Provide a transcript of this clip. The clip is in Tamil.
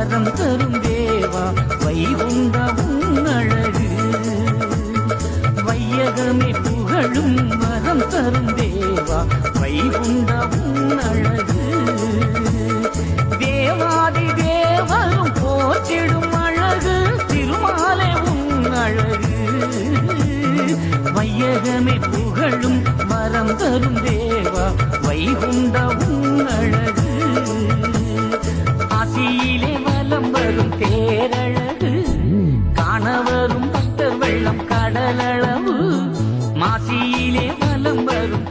வரம் தரும் தேவா வைகுண்ட உன்னழகு வையகமே புகழும் வரம் தரும் தேவா வைகுண்ட உன்னழகு தேவாதி தேவரும் போற்றிடும் அழகு திருமாலே உன்னழகு வையகமே புகழும் வரம் தரும் தேவா வைகுண்ட உன்னழகு கடலளவு மாசியிலே வலம் வரும்